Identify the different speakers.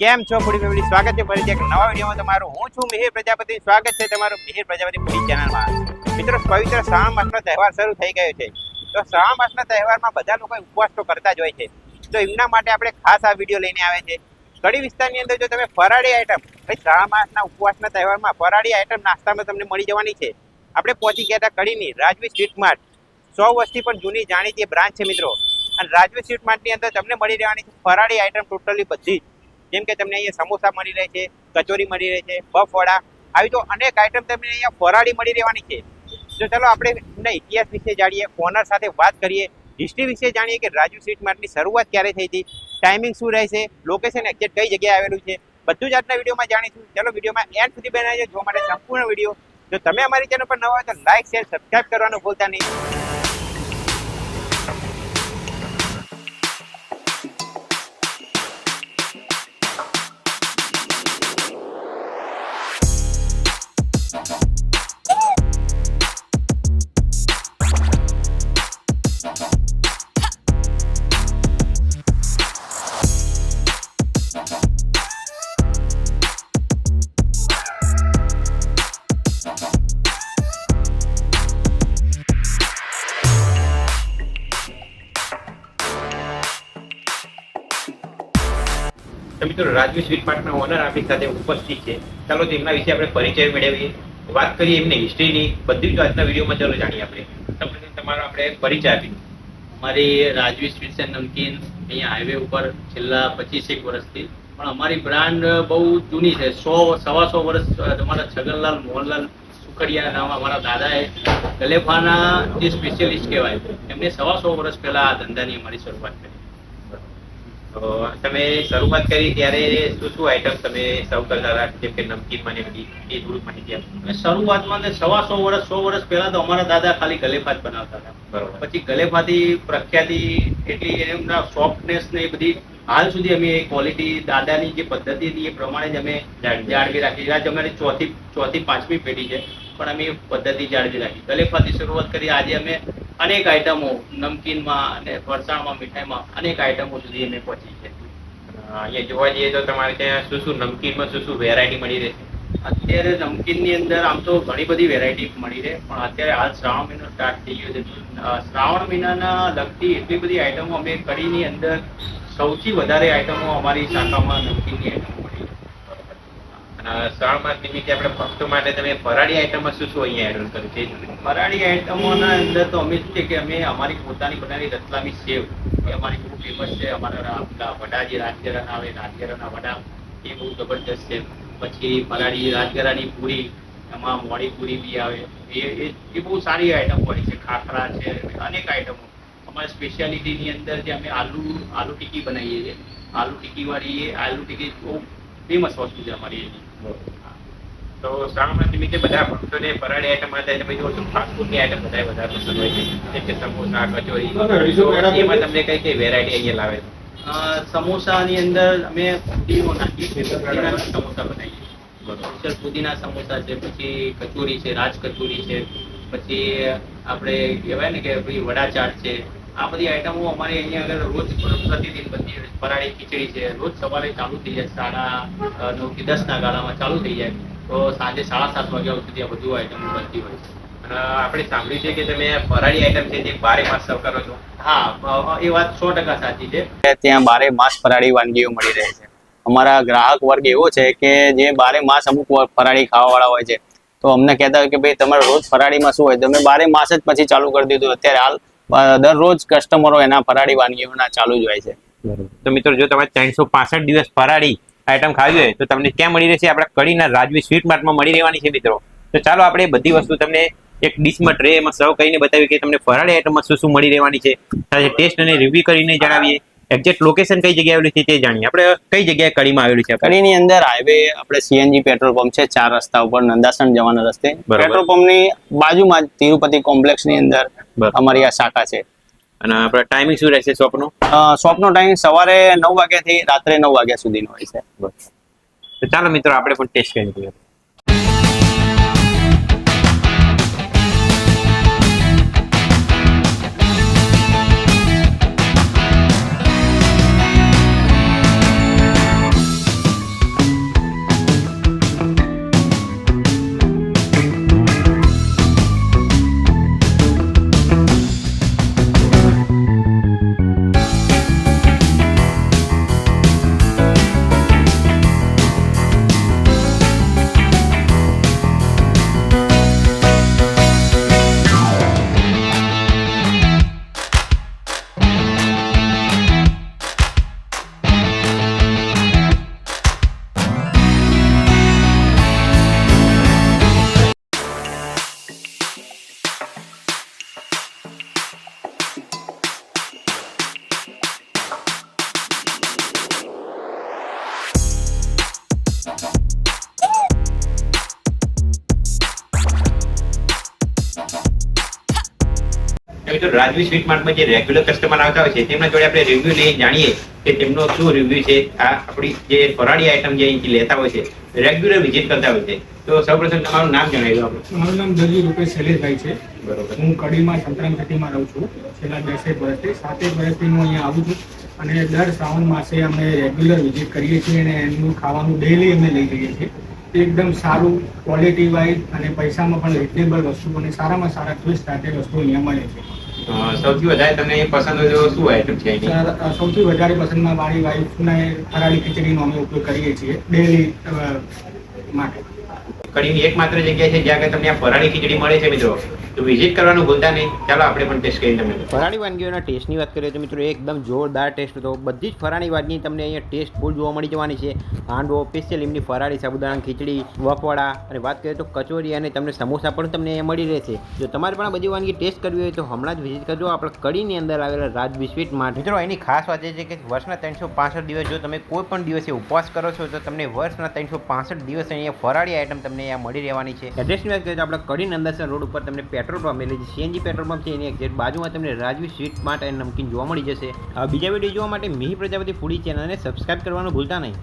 Speaker 1: કેમ છો ફૂડી ફેમિલી? સ્વાગત છે ફરીથી એક નવા વિડીયોમાં તમારું. હું છું મિહિર પ્રજાપતિ. સ્વાગત છે તમારું મિહિર પ્રજાપતિ ફૂડી ચેનલમાં. મિત્રો, પવિત્ર શ્રાવણ માસનો તહેવાર શરૂ થઈ ગયો છે. તો શ્રાવણ માસના તહેવારમાં બધા લોકો ઉપવાસ તો કરતા જ હોય છે. તો એમના માટે આપણે ખાસ આ વીડિયો લઈને આવે છે. કડી વિસ્તારની અંદર જો તમે ફરાળી આઈટમ ભાઈ, શ્રાવણ માસના ઉપવાસના તહેવારમાં ફરાળી આઈટમ નાસ્તામાં તમને મળી જવાની છે. આપણે પહોંચી ગયા હતા કડીની રાજવી સ્વીટ માર્ટ સો વર્ષથી પણ જૂની જાણીતી બ્રાન્ચ છે મિત્રો. અને રાજવી સ્વીટ માર્ટની અંદર તમને મળી રહેવાની છે ફરાળી આઈટમ ટોટલી બધી જ. જેમ કે તમને અહીંયા સમોસા મળી રહે છે, કચોરી મળી રહે છે, બફવાડા. આવી તો અનેક આઈટમ તમને અહીંયા ફરાળી મળી રહેવાની છે. તો ચલો આપણે એમના ઇતિહાસ વિશે જાણીએ ઓનર સાથે વાત કરીએ. હિસ્ટ્રી વિશે જાણીએ કે રાજુ સ્વીટ માર્ટની શરૂઆત ક્યારે થઈ હતી ટાઈમિંગ શું રહેશે લોકેશન એક્ઝેક્ટ કઈ જગ્યાએ આવેલું છે, બધું જ આજના વિડીયોમાં જાણીશું. ચલો વિડીયોમાં એન્ડ સુધી બનાવીએ, જોવા માટે સંપૂર્ણ વીડિયો. જો તમે અમારી ચેનલ પર નવા હોય તો લાઇક શેર સબસ્ક્રાઇબ કરવાનું ભૂલતા નહીં. તો મિત્રો રાજવી સ્વીટ માર્ટના ઓનર આપણી સાથે ઉપસ્થિત છે. ચાલો તેમના વિશે આપણે પરિચય મેળવીએ. વાત કરીએ એમની હિસ્ટ્રીની બધી જ આજના વિડીયોમાં ચાલો જાણીએ આપણે. તમને તમારો આપણે પરિચય આપી
Speaker 2: અમારી રાજવી સ્વીટ્સ એન્ડ નમકીન અહીંયા હાઈવે ઉપર છેલ્લા પચીસેક વર્ષથી. પણ અમારી બ્રાન્ડ બહુ જૂની છે. સો સવા સો વર્ષ તમારા છગનલાલ, મોહનલાલ સુખડિયા નામ અમારા દાદાએ ગલેફાના જે સ્પેશિયલિસ્ટ કહેવાય, એમને સવા સો વર્ષ પહેલા આ ધંધાની અમારી શરૂઆત કરી.
Speaker 1: તો તમે શરૂઆત કરી ત્યારે શું શું આઈટમ તમે સર્વ કરતા હતા? જેમ કે નમકીનમાં ને બધી એ થોડુંક માહિતી આપો.
Speaker 2: શરૂઆતમાં સવા સો વર્ષ સો વર્ષ પહેલા તો અમારા દાદા ખાલી ગલેફા જ બનાવતા હતા.
Speaker 1: બરોબર.
Speaker 2: પછી ગલેફાથી પ્રખ્યાતિ એટલી એમના સોફ્ટનેસ ને એ બધી હાલ સુધી અમે ક્વોલિટી દાદાની જે પદ્ધતિ હતી એ પ્રમાણે જ અમે જાળવી રાખી. આજ અમારી ચોથી ચોથી પાંચમી પેઢી છે. પણ અમે પદ્ધતિ જાળવી રાખી. ગલેફાથી શરૂઆત કરી, આજે અમે અનેક આઈટમો, નમકીનમાં અને ફરસાણમાં, મીઠાઈમાં અનેક આઈટમો સુધી અમે પહોંચી છે.
Speaker 1: અહીંયા જોવા જઈએ તો તમારે ત્યાં શું શું નમકીનમાં શું શું વેરાયટી મળી રહેશે
Speaker 2: અત્યારે નમકીનની અંદર આમ તો ઘણી બધી વેરાયટી મળી રહે, પણ અત્યારે હાલ શ્રાવણ મહિનો સ્ટાર્ટ થઈ ગયો છે. શ્રાવણ મહિનાના લગતી એટલી બધી આઈટમો અમે કઢીની અંદર સૌથી વધારે આઈટમો અમારી શાખામાં નમકીનની.
Speaker 1: અને શ્રાવણ માસ નિમિત્તે આપણે ભક્તો માટે તમે ફરાળી આઈટમમાં શું શું અહીંયા એડ કર્યું છે?
Speaker 2: ફરાળી આઈટમોના અંદર તો અમે છે કે અમે અમારી પોતાની બનાવી રતલામી સેવ. એ અમારી બહુ ફેમસ છે. અમારા પેલા વડા જે રાજગરાના આવે રાજગરાના વડા. એ બહુ જબરદસ્ત છે. પછી ફરાળી રાજગરાની પૂરી, એમાં મોડી પૂરી બી આવે. એ એ એ બહુ સારી આઈટમ હોય છે. ખાખરા છે, અનેક આઈટમો અમારી સ્પેશિયાલિટીની અંદર જે અમે આલુ આલુ ટીકી બનાવીએ છીએ. આલુ ટીકી વાળી એ, આલુ ટીકી બહુ ફેમસ વસ્તુ છે અમારી એની.
Speaker 1: તો શ્રાવણ નિમિત્તે બધા ભક્તોને ફરાળી આઈટમ માટે તમે જો છો ફાસ્ટ ફૂડની આઈટમ બધા વધારે પસંદ હોય છે. જેમ કે સમોસા કચોરી એમાં તમને કઈ કઈ વેરાયટી અહીંયા લાવે છે?
Speaker 2: અ, સમોસાની અંદર અમે ફુદીનો નાખીએ સમોસા બનાવીએ સ્પેશિયલ ફુદીના સમોસા છે પછી કચોરી છે રાજ કચોરી છે પછી આપણે કહેવાય ને કે ભાઈ વડા ચાટ છે આ બધી આઈટમો અમારે અહીંયા આગળ રોજ પ્રતિદિન બનતી. ફરાળી ખીચડી છે. રોજ સવારે ચાલુ થઈ જાય સાડા નવથી દસ ના ગાળામાં ચાલુ થઈ જાય. તો સાંજે સાડા સાત વાગ્યા સુધી આ બધું આઈટમો બનતી હોય છે.
Speaker 1: આપણે સાંભળ્યું છે કે તમે ફરાળી આઈટમ છે જે બારે માસ સર્વ કરો છો.
Speaker 2: હા એ વાત સો ટકા સાચી છે.
Speaker 3: ત્યાં બારે માસ ફરાળી વાનગીઓ મળી રહે છે. અમારા ગ્રાહક વર્ગ એવો છે કે જે બારે માસ અમુક ફરાળી ખાવાવાળા હોય છે. તો અમને કહેતા હોય કે ભાઈ તમારે રોજ ફરાળીમાં શું હોય? તમે બારે માસ જ પછી ચાલુ કરી દીધું. અત્યારે હાલ દરરોજ કસ્ટમરો એના ફરાળી વાનગીઓના ચાલુ જ હોય છે.
Speaker 1: તો મિત્રો જો તમારે ત્રણસો પાસઠ દિવસ ફરાળી આઈટમ ખાવી હોય તો તમને ક્યાં મળી રહેશે? આપણા કડીના રાજવી સ્વીટ માર્ટમાં મળી રહેવાની છે મિત્રો. તો ચાલો આપણે બધી વસ્તુ તમને એક ડીશમાં ટ્રે એમાં સર્વ કરીને બતાવી કે તમને ફરાળી આઈટમમાં શું શું મળી રહેવાની છે. સાથે ટેસ્ટ અને રિવ્યુ કરીને જણાવીએ. એક્ઝેક્ટ લોકેશન કઈ જગ્યાએ આવેલું છે તે જાણીએ. આપણે કઈ જગ્યાએ કડીમાં આવેલું છે?
Speaker 3: કડીની અંદર હાઈવે આપણે સીએનજી પેટ્રોલ પંપ છે ચાર રસ્તા ઉપર નંદાસણ જવાના રસ્તે. પેટ્રોલ પંપની બાજુમાં જ તિરુપતિ કોમ્પ્લેક્સની અંદર અમારી આ શાખા છે.
Speaker 1: અને આપણે ટાઈમિંગ શું રહેશે શોપનો?
Speaker 3: શોપનો ટાઈમ સવારે નવ વાગ્યાથી રાત્રે નવ વાગ્યા સુધીનો હોય છે.
Speaker 1: ચાલો મિત્રો આપણે પણ ટેસ્ટ કરી મિત્રો રાજવી સ્વીટ માર્ટમાં જે રેગ્યુલર કસ્ટમર આવતા હોય છે તેમના જોડે આપણે રિવ્યુ લઈ જાણીએ કે તેમનો શું રિવ્યુ છે. આ આપણી જે ફરાળી આઈટમ જે અહીંથી લેતા હોય છે રેગ્યુલર વિઝિટ કરતા હોય છે. તો સૌપ્રથમ તમારું નામ જણાવી દો આપણે.
Speaker 4: મારું નામ દરજી રૂપેશ શૈલેષભાઈ છે.
Speaker 1: બરોબર.
Speaker 4: હું કડીમાં સંક્રાંતિમાં રહું છું. છેલ્લા દસેક વર્ષથી સાતેક વર્ષથી હું અહીંયા આવું છું. અને દર શ્રાવણ માસે અમે રેગ્યુલર વિઝિટ કરીએ છીએ અને એમનું ખાવાનું ડેલી અમે લઈ જઈએ છીએ. એકદમ સારું ક્વોલિટી વાઇઝ અને પૈસામાં પણ રિઝનેબલ વસ્તુ અને સારામાં સારા ટ્વિસ્ટ સાથે વસ્તુ અહીંયા મળે છે.
Speaker 1: સૌથી વધારે તમને પસંદ હોય તો શું આઈટમ છે
Speaker 4: સર, સૌથી વધારે પસંદમાં મારી વાઈફને ફરાળી ખીચડીનો અમે ઉપયોગ કરીએ છીએ ડેલી માટે.
Speaker 1: કડીની એકમાત્ર જગ્યા છે જ્યાં તમને આ ફરાળી ખીચડી મળે છે મિત્રો. વિઝિટ કરવાનું ભૂલતા નહીં. ચાલો આપણે પણ ટેસ્ટ કરીને તમે
Speaker 5: ફરાળી વાનગીઓના ટેસ્ટની વાત કરીએ તો મિત્રો એકદમ જોરદાર ટેસ્ટ હતો. બધી જ ફરાળી વાનગી તમને અહીંયા ટેસ્ટ ફૂલ જોવા મળી જવાની છે. હાંડવો સ્પેશિયલ એમની ફરાળી, સાબુદાણા, ખીચડી વફવાડા અને વાત કરીએ તો કચોરી અને તમને સમોસા પણ તમને અહીંયા મળી રહેશે. જો તમારે પણ આ બધી વાનગી ટેસ્ટ કરવી હોય તો હમણાં જ વિઝિટ કરજો. આપણે કડીની અંદર આવેલા રાજ સ્વીટ માટે
Speaker 1: મિત્રો, એની ખાસ વાત એ છે કે વર્ષના ત્રણસો પાસઠ દિવસ જો તમે કોઈ પણ દિવસે ઉપવાસ કરો છો, તો તમને વર્ષના ત્રણસો પાસઠ દિવસ અહીંયા ફરાળી આઈટમ તમને અહીંયા મળી રહેવાની છે.
Speaker 5: એડ્રેસની વાત કરીએ તો આપણે કડી અંદર રોડ ઉપર તમને પેટ્રોલ પંપ, એટલે જે સીએનજી પેટ્રોલ પંપ છે એની એક્ઝેક્ટ બાજુમાં તમને રાજવી સ્વીટ માર્ટ અને નમકીન જોવા મળી જશે. બીજા વીડિયો જોવા માટે મિહિર પ્રજાપતિ ફૂડી ચેનલને સબસ્ક્રાઇબ કરવાનું ભૂલતા નહીં.